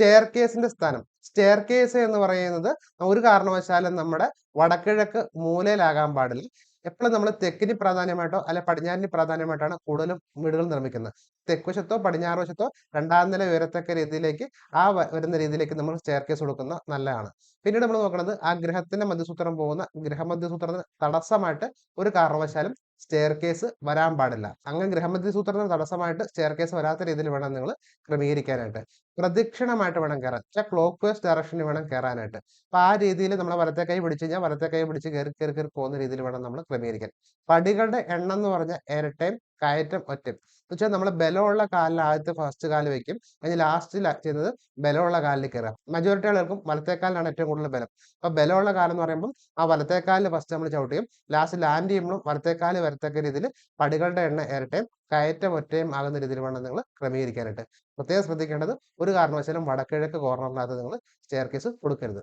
Stair കേസിന്റെ സ്ഥാനം. Stair case എന്ന് പറയുന്നത് ഒരു കാരണവശാലും നമ്മുടെ വടക്കിഴക്ക് മൂലയിലാകാൻ പാടില്ല. എപ്പോഴും നമ്മൾ തെക്കിന് പ്രാധാന്യമായിട്ടോ അല്ലെ പടിഞ്ഞാറിന് പ്രാധാന്യമായിട്ടാണ് കൂടുതലും വീടുകൾ നിർമ്മിക്കുന്നത്. തെക്കുവശത്തോ പടിഞ്ഞാറ് വശത്തോ രണ്ടാം നില ഉയരത്തക്ക രീതിയിലേക്ക് ആ വരുന്ന രീതിയിലേക്ക് നമ്മൾ സ്റ്റെയർ കേസ് കൊടുക്കുന്ന നല്ലതാണ്. പിന്നീട് നമ്മൾ നോക്കുന്നത് ആ ഗ്രഹത്തിന്റെ മധ്യസൂത്രം പോകുന്ന ഗ്രഹമധ്യസൂത്രത്തിന് തടസ്സമായിട്ട് ഒരു കാരണവശാലും സ്റ്റെയർ കേസ് വരാൻ പാടില്ല. അങ്ങനെ ഗ്രഹമതി സൂത്രത്തിന് തടസ്സമായിട്ട് സ്റ്റെയർ കേസ് വരാത്ത രീതിയിൽ വേണം നിങ്ങൾ ക്രമീകരിക്കാനായിട്ട്. പ്രദക്ഷിണമായിട്ട് വേണം കയറാൻ വെച്ചാൽ ക്ലോക്ക് വൈസ് ഡയറക്ഷനിൽ വേണം കയറാനായിട്ട് അപ്പൊ ആ രീതിയിൽ നമ്മൾ വലത്തെ കൈ പിടിച്ച് കഴിഞ്ഞാൽ വലത്തെ കൈ പിടിച്ച് കയറി കയറി കയറി പോകുന്ന രീതിയിൽ വേണം നമ്മൾ ക്രമീകരിക്കാൻ. പടികളുടെ എണ്ണം എന്ന് പറഞ്ഞാൽ ഇരട്ടയും കയറ്റം ഒറ്റം. എന്ന് വെച്ചാൽ നമ്മൾ ബലമുള്ള കാലിൽ ആദ്യത്തെ ഫസ്റ്റ് കാൽ വെക്കും. അതിന് ലാസ്റ്റിൽ ചെയ്യുന്നത് ബലമുള്ള കാലിൽ കയറുക മെജോറിറ്റി ആളുകൾക്കും വലത്തേക്കാലിലാണ് കാലിലാണ് ഏറ്റവും കൂടുതൽ ബലം. അപ്പൊ ബലമുള്ള കാലം എന്ന് പറയുമ്പോൾ ആ വലത്തേക്കാലിൽ കാലിൽ ഫസ്റ്റ് നമ്മൾ ചവിട്ടുകയും ലാസ്റ്റ് ലാൻഡ് ചെയ്യുമ്പോഴും വലത്തേക്കാൽ കാൽ വരത്തക്ക രീതിയിൽ പടികളുടെ എണ്ണം ഇരട്ടയും കയറ്റം ഒറ്റയും ആകുന്ന രീതിയിൽ വേണം നിങ്ങൾ ക്രമീകരിക്കാനായിട്ട്. പ്രത്യേകം ശ്രദ്ധിക്കേണ്ടത് ഒരു കാരണവശാലും വടക്കിഴക്ക് കോർണറിനകത്ത് നിങ്ങൾ സ്റ്റെയർ കേസ് കൊടുക്കരുത്.